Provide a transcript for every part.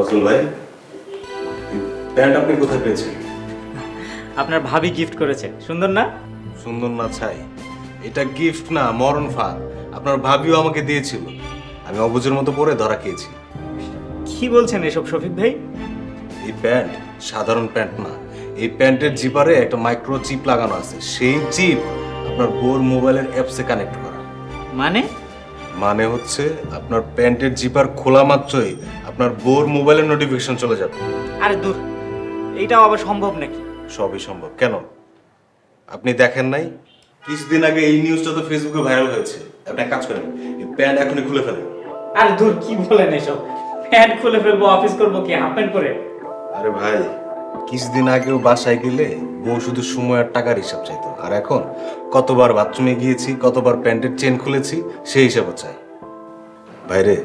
ফজল ভাই প্যান্ট আপনি কোথায় পেয়েছেন? আপনার ভাবি গিফট করেছে। সুন্দর না? সুন্দর না ছাই। এটা গিফট না মরণ ফাঁদ। আপনার ভাবিও আমাকে দিয়েছিল। আমি অবুজের মতো পরে ধরা খেয়েছি। কি বলছেন এসব শফিক ভাই? এই প্যান্ট সাধারণ প্যান্ট না। এই প্যান্টের জিপারে একটা মাইক্রো চিপ লাগানো আছে। সেই চিপ আপনার বোর মোবাইলের অ্যাপসে কানেক্ট করা। মানে? মানে হচ্ছে আপনার প্যান্টের জিপার খোলা মাত্রই আপনার বোর মোবাইলের নোটিফিকেশন চলে যাবে। আরে দূর এইটাও আবার সম্ভব নাকি? সবই সম্ভব। কেন? আপনি দেখেন নাই? কিছুদিন আগে এই নিউজটা তো ফেসবুকে ভাইরাল হয়েছে। আপনি কাজ করেন এই প্যান্ট এখনই খুলে ফেলেন। আরে দূর কি বলেন এসব? প্যান্ট খুলে ফেলব অফিস করব কি হাফ প্যান্ট করে? আরে ভাই কিছুদিন আগেও বাসায় গেলে বউ শুধু সময় আর টাকার হিসাব চাইতো। আর এখন কতবার বাথরুমে গিয়েছি কতবার প্যান্টের চেন খুলেছি সেই হিসাবও চাই ভাইরে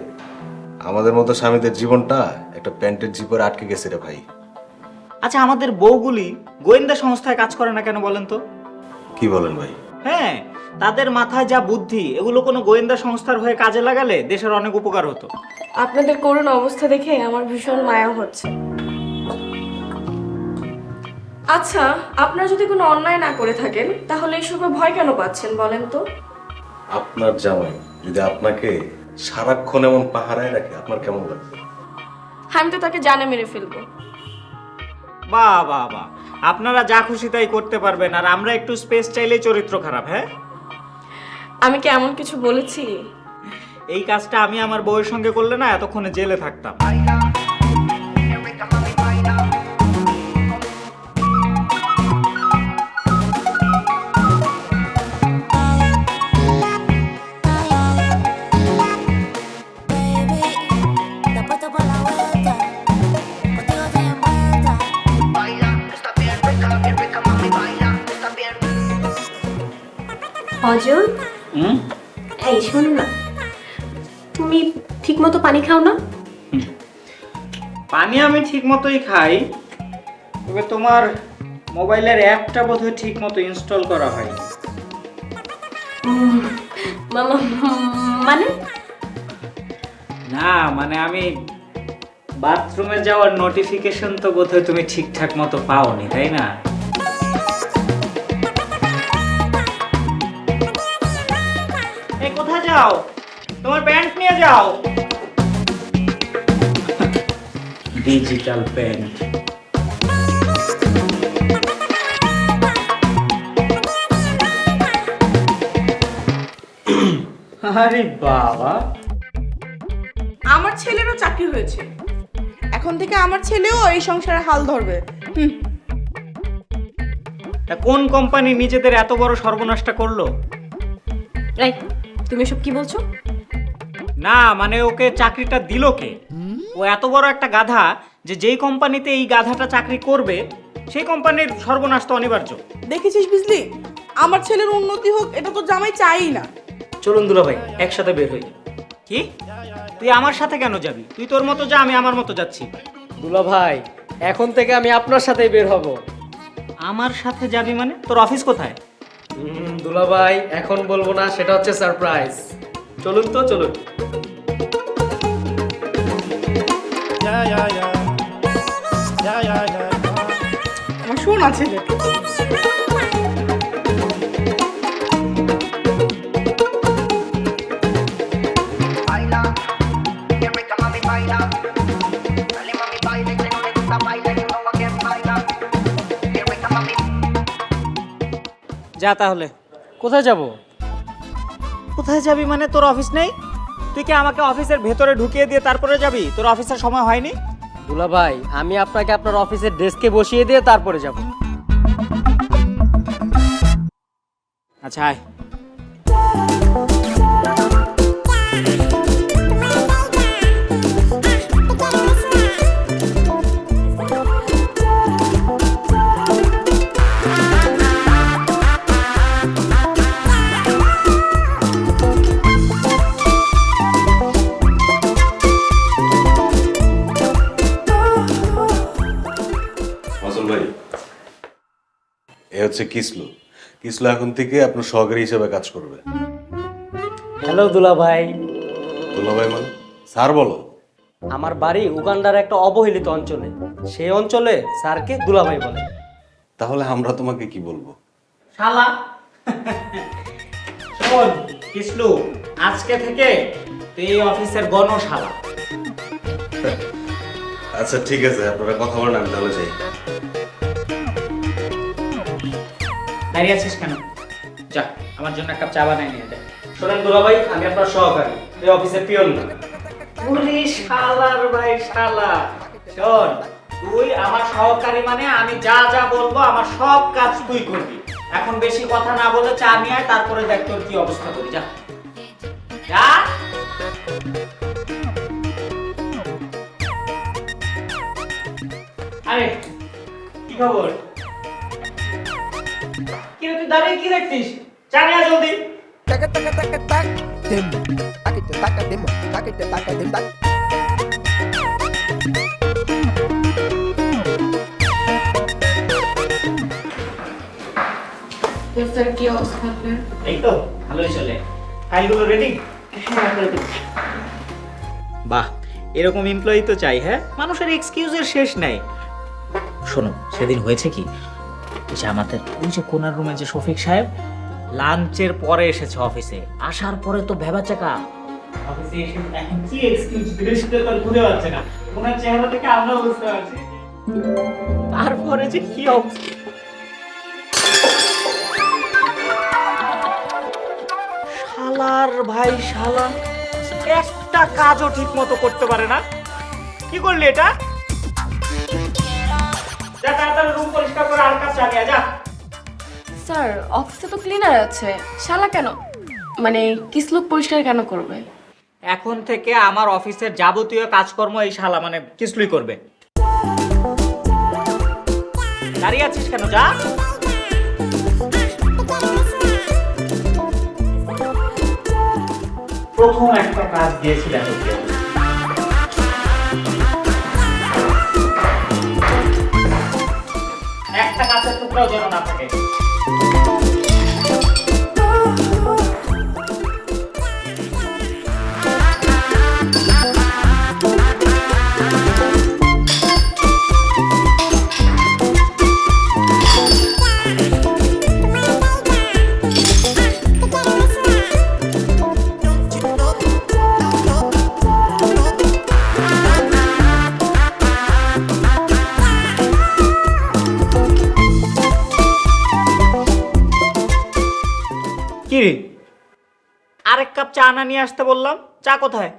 আমাদের মতো স্বামীদের জীবনটা একটা প্যান্টের জিপরে আটকে গেছে রে ভাই। আচ্ছা আমাদের বউগুলি গোয়েন্দা সংস্থায় কাজ করে না কেন বলেন তো? কি বলেন ভাই? হ্যাঁ তাদের মাথায় যা বুদ্ধি এগুলো কোনো গোয়েন্দা সংস্থার হয়ে কাজে লাগালে দেশের অনেক উপকার হতো। আপনাদের করুণ অবস্থা দেখে আমার ভীষণ মায়া হচ্ছে। আচ্ছা আপনারা যদি কোনো অন্যায় না করে থাকেন তাহলে এসবে ভয় কেন পাচ্ছেন বলেন তো? আপনার জামাই যদি আপনাকে সারাক্ষণ এমন পাহারায় রাখে আপনার কেমন লাগবে? আমি তো তাকে জানে মেরে ফেলব। বাহ বাহ বাহ। আপনারা যা খুশি তাই করতে পারবেন আর আমরা একটু স্পেস চাইলেই চরিত্র খারাপ হ্যাঁ? আমি কি এমন কিছু বলেছি? এই কাজটা আমি আমার বউয়ের সঙ্গে করলে না এতক্ষণে জেলে থাকতাম। অজয় এই শোন না। তুমি ঠিকমতো পানি খাও না? পানি আমি ঠিক মতোই খাই তবে তোমার মোবাইলের অ্যাপটা বোধহয় ঠিক মতো ইনস্টল করা হয় মানে? না মানে আমি বাথরুমে যাওয়ার নোটিফিকেশন তো বোধহয় তুমি ঠিকঠাক মতো পাওনি তাই না? যাও। তোমার প্যান্ট নিয়ে যাও। ডিজিটাল প্যান্ট আরে বাবা। আমার ছেলেরও চাকরি হয়েছে। এখন থেকে আমার ছেলেও এই সংসারে হাল ধরবে। হুম। তা কোন কোম্পানি নিজেদের এত বড় সর্বনাশটা করল? এই তুমি এসব কি বলছো? না মানে ওকে চাকরিটা দিল কে? ও এত বড় একটা গাধা যে যেই কোম্পানিতে এই গাধাটা চাকরি করবে সেই কোম্পানির সর্বনাশ তো অনিবার্য। দেখেছিস বুঝলি আমার ছেলের উন্নতি হোক এটা তো জামাই চাই না। চলুন দুলা ভাই একসাথে বের হই। কি? তুই আমার সাথে কেন যাবি? তুই তোর মতো যা আমি আমার মতো যাচ্ছি। দুলা ভাই এখন থেকে আমি আপনার সাথেই বের হব। আমার সাথে যাবি মানে? তোর অফিস কোথায়? দুলা ভাই এখন বলব না সেটা হচ্ছে সারপ্রাইজ চলুন তো চলুন। আমার শোনা ছেলে যা তাহলে। কোথায় যাব? কোথায় যাবি মানে তোর অফিস নেই? তুই কি আমাকে অফিসের ভেতরে ঢুকিয়ে দিয়ে তারপরে যাবি? তোর অফিসের সময় হয়নি? দুলা ভাই আমি আপনাকে আপনার অফিসের ডেস্কে বসিয়ে দিয়ে তারপরে যাব। আচ্ছা আয়। হচ্ছে কিসলু। কিসলু এখন থেকে আপনার সহকারী হিসেবে কাজ করবে। হ্যালো দুলা ভাই দুলা ভাই মানে? স্যার বলো। আমার বাড়ি উগান্ডার একটা অবহেলিত অঞ্চলে। সেই অঞ্চলে স্যারকে দুলাভাই বলে। তাহলে আমরা তোমাকে কি বলব? শালা। শোন কিসলু আজকে থেকে তুই এই অফিসের গণশালা আচ্ছা ঠিক আছে আপনারা কথা বলেন আমি তাহলে যাই। দাঁড়িয়ে আছিস কেন? যা, আমার জন্য এক চা বানাই নিয়ে দে শোনেন দুলাভাই আমি আপনার সহকারী। এই অফিসের পিয়ন না। ওরে শালার ভাই, শালা। শোন, তুই আমার সহকারী মানে আমি যা যা বলব, আমার সব কাজ তুই করবি। এখন বেশি কথা না বলে চা নিয়ে আয়, তারপরে দেখ তোর কি অবস্থা করি, যা। যা। আরে, কি খবর? দাঁড়িয়ে কি দেখছিস জলদি Taka taka taka tak dim. Taka taka dim. Taka taka dim tak. Sir কি অবস্থা আপনার এই তো ভালোই চলে ফাইলগুলো রেডি হ্যাঁ ready। বাহ এরকম এমপ্লয়ি তো চাই হ্যাঁ মানুষের এক্সকিউজের শেষ নাই শোনো সেদিন হয়েছে কি যে আমাদের ওই যে কোনার রুমে যে শফিক সাহেব লাঞ্চের পরে এসেছে অফিসে। আসার পরে তো ভেবা চাকা অফিসে এসে এখন কি এক্সকিউজ দিলে সেটা তো আর বুঝতে না। ওনার চেহারা থেকে আমরাও বুঝতে পারছি। তারপরে যে কি অবস্থা? শালার ভাই শালা। একটা কাজও ঠিক মতো করতে পারে না। কি করলি এটা? যা তাড়াতাড়ি রুম পরিষ্কার করে আর যা। স্যার অফিসে তো ক্লিনার আছে। শালা কেন? মানে কিসলুক পরিষ্কার কেন করবে? এখন থেকে আমার অফিসের যাবতীয় কাজকর্ম এই শালা মানে কিসলুই করবে। দাঁড়িয়ে আছিস কেন যা। প্রথম একটা কাজ দিয়েছিলেন একটা কাছের টুকরাও যেন না থাকে। আরেক কাপ চা না নিয়ে আসতে বললাম। চা কোথায়?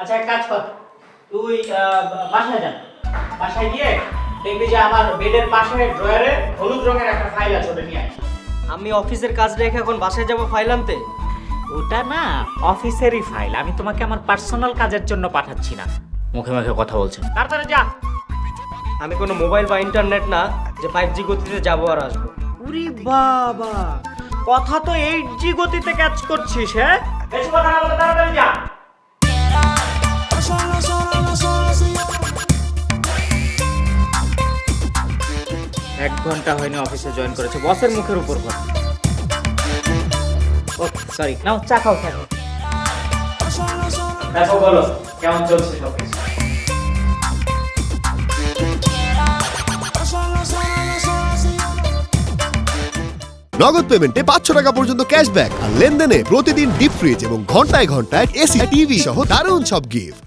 আচ্ছা এক কাজ কর। তুই বাসায় যা। বাসায় গিয়ে দেখবি যে আমার বেডের পাশে ড্রয়ারে হলুদ রঙের একটা ফাইল আছে, ওটা নিয়ে আয়। আমি অফিসের কাজ রেখে এখন বাসায় যাব ফাইল আনতে? ওটা না অফিসেরই ফাইল। আমি তোমাকে আমার পার্সোনাল কাজের জন্য পাঠাচ্ছি না। মুখে মুখে কথা বলছো তাড়াতাড়ি যা। আমি কোনো মোবাইল বা ইন্টারনেট না যে ফাইভ জি গতিতে যাব আর আসব। উরি বাবা কথা তো এইট জি গতিতে ক্যাচ করছিস হ্যাঁ? বেশি কথা না বলে তাড়াতাড়ি যা। এক ঘণ্টা হয়নি অফিসে জয়েন করেছে। বসের মুখের উপর কথা ও সরি নাও চা খাও খাও। দেখো বলো কেমন চলছে সব নগদ পেমেন্টে পাঁচশো টাকা পর্যন্ত ক্যাশব্যাক আর লেনদেনে প্রতিদিন ডিপ ফ্রিজ এবং ঘন্টায় ঘন্টায় এসি টিভি সহ দারুণ সব গিফট